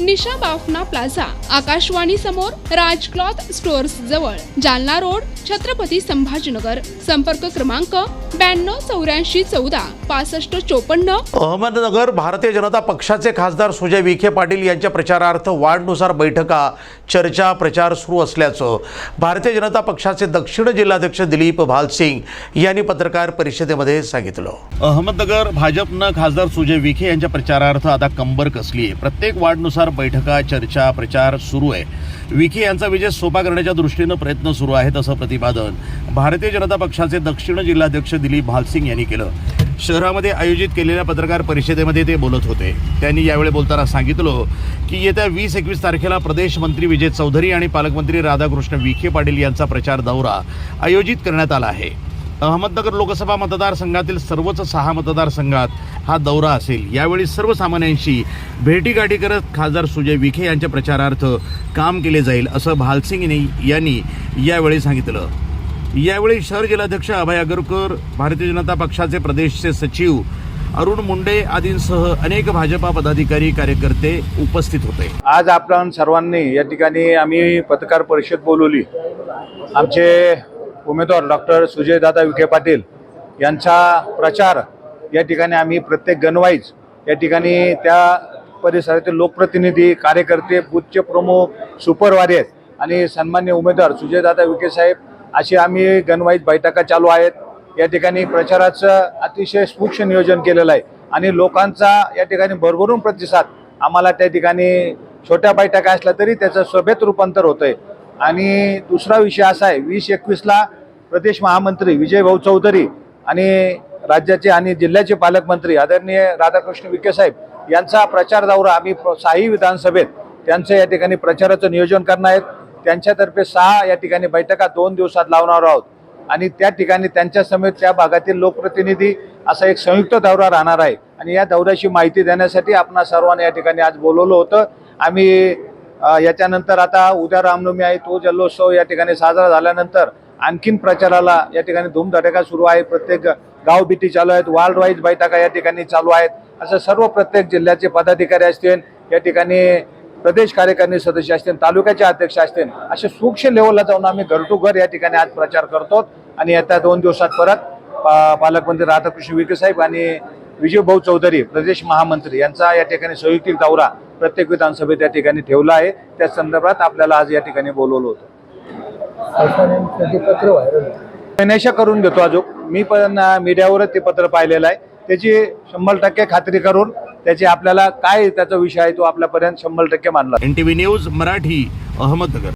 निशा Bafna plaza Akashvani समोर Raj cloth stores जवळ Jalna road Chhatrapati Sambhajinagar. संपर्क क्रमांक ब्याण्णव चौऱ्याऐंशी चौदा पासष्ट चोपन्न. अहमदनगर भारतीय जनता पक्षाचे खासदार सुजय विखे पाटील यांच्या प्रचारार्थ वाढनुसार बैठका चर्चा प्रचार सुरू असल्याचं भारतीय जनता पक्षाचे दक्षिण जिल्हाध्यक्ष दिलीप भालसिंग यांनी पत्रकार परिषदेमध्ये सांगितलं. अहमदनगर भाजपनं खासदार सुजय विखे यांच्या प्रचारार्थ आता कंबर कसली आहे प्रत्येक वार्डनुसार बैठका चर्चा प्रचार सुरू आहे. विखे यांचा विजय सोपा करण्याच्या दृष्टीनं प्रयत्न सुरू आहेत असं प्रतिपादन भारतीय जनता पक्षाचे दक्षिण जिल्हाध्यक्ष दिलीप भालसिंग यांनी केलं. शहरामध्ये आयोजित केलेल्या पत्रकार परिषदेमध्ये ते बोलत होते. त्यांनी यावेळी बोलताना सांगितलं की येत्या वीस एकवीस तारखेला प्रदेश मंत्री विजय चौधरी आणि पालकमंत्री राधाकृष्ण विखे पाटील यांचा प्रचार दौरा आयोजित करण्यात आला आहे. अहमदनगर लोकसभा मतदारसंघातील सर्वच सहा मतदारसंघात हा दौरा असेल. यावेळी सर्वसामान्यांशी भेटीगाठी करत खासदार सुजय विखे यांच्या प्रचारार्थ काम केले जाईल असं भालसिंग यांनी- यावेळी सांगितलं. यावेळी शहर जिल्हाध्यक्ष अभय आगरकर भारतीय जनता पक्षाचे प्रदेशचे सचिव अरुण मुंडे आदींसह अनेक भाजपा पदाधिकारी कार्यकर्ते उपस्थित होते. आज आपण सर्वांनी या ठिकाणी आम्ही पत्रकार परिषद बोलवली. आमचे उमेदवार डॉक्टर सुजयदादा विखे पाटील यांचा प्रचार या ठिकाणी आम्ही प्रत्येक गणवाईज या ठिकाणी त्या परिसरातील लोकप्रतिनिधी कार्यकर्ते बुथचे प्रमुख सुपरवारी आणि सन्मान्य उमेदवार सुजयदादा विखे साहेब अशी आम्ही गणवाईज बैठका चालू आहेत. या ठिकाणी प्रचाराचं अतिशय सूक्ष्म नियोजन केलेलं आहे आणि लोकांचा या ठिकाणी भरभरून प्रतिसाद आम्हाला त्या ठिकाणी छोट्या बैठका असल्या तरी त्याचं सभेत रूपांतर होतंय. आणि दुसरा विषय असा आहे वीस एकवीसला प्रदेश महामंत्री विजय भाऊ चौधरी आणि राज्याचे आणि जिल्ह्याचे पालकमंत्री आदरणीय राधाकृष्ण विखे साहेब यांचा प्रचार दौरा आम्ही साही विधानसभेत त्यांचं या ठिकाणी प्रचाराचं नियोजन करणार आहेत. त्यांच्यातर्फे सहा या ठिकाणी बैठका दोन दिवसात लावणार आहोत. आणि त्या ठिकाणी त्यांच्या समेत त्या भागातील लोकप्रतिनिधी असा एक संयुक्त दौरा राहणार आहे. आणि या दौऱ्याची माहिती देण्यासाठी आपण सर्वांना या ठिकाणी आज बोलवलं होतं. आम्ही याच्यानंतर आता उद्या रामनवमी आहे तो जल्लोत्सव या ठिकाणी साजरा झाल्यानंतर आणखीन प्रचाराला या ठिकाणी धूमधडाका सुरू आहे. प्रत्येक गाव बिटी चालू आहेत वार्ड वाईज बैठका या ठिकाणी चालू आहेत. असं सर्व प्रत्येक जिल्ह्याचे पदाधिकारी असतील या ठिकाणी प्रदेश कार्यकारिणी सदस्य असतील तालुक्याचे अध्यक्ष असतील असे सूक्ष्म लेवलला जाऊन आम्ही घर टू घर या ठिकाणी आज प्रचार करतो. आणि येत्या दोन दिवसात परत पालकमंत्री राधाकृष्ण विखे साहेब आणि विजयभाऊ चौधरी प्रदेश महामंत्री यांचा या ठिकाणी संयुक्तिक दौरा प्रत्येक विधानसभेत या ठिकाणी ठेवला आहे. त्या संदर्भात आपल्याला आज या ठिकाणी बोलवलं होतं. करून घेतो अजून मी पण मीडियावरच ते पत्र पाहिलेलं आहे. त्याची शंभर टक्के खात्री करून त्याची आपल्याला काय त्याचा विषय आहे तो आपल्यापर्यंत शंभर टक्के मानला N T V news Marathi Ahmednagar.